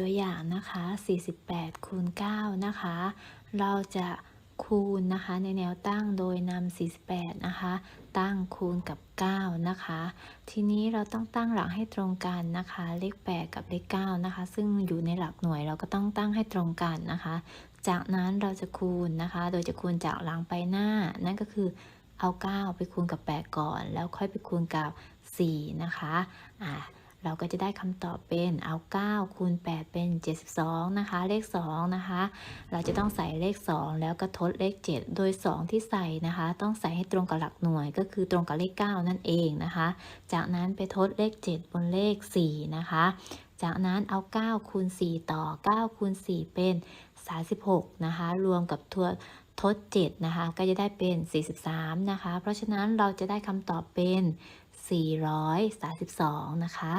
ตัวอย่างนะคะ 48 คูณ 9 นะคะ เราจะคูณนะคะในแนวตั้งโดยนำ48 นะคะ ตั้งคูณกับ 9 นะคะ ทีนี้เราต้องตั้งหลักให้ตรงกันนะคะ เลข 8 กับเลข 9 นะคะ ซึ่งอยู่ในหลักหน่วยเราก็ต้องตั้งให้ตรงกันนะคะ จากนั้นเราจะคูณนะคะ โดยจะคูณจากหลังไปหน้า นั่นก็คือเอา 9 ไปคูณกับ 8 ก่อน แล้วค่อยไปคูณกับ 4 นะคะ อ่า เราก็จะได้คำตอบเป็นเอา 9 คูณ 8 เป็น 72 นะคะ เลข 2 นะคะ เราจะต้องใส่เลข 2 แล้วก็ทดเลข 7 โดย 2 ที่ใส่นะคะ ต้องใส่ให้ตรงกับหลักหน่วยก็คือตรงกับเลข 9 นั่นเองนะคะ จากนั้นไปทดเลข 7 บนเลข 4 นะคะ จากนั้นเอา 9 คูณ 4 ต่อ 9 คูณ 4 เป็น 36 นะคะ รวมกับทัวทด7นะคะ ก็จะได้เป็น 43 นะคะ เพราะฉะนั้นเราจะได้คำตอบเป็น 432 นะคะ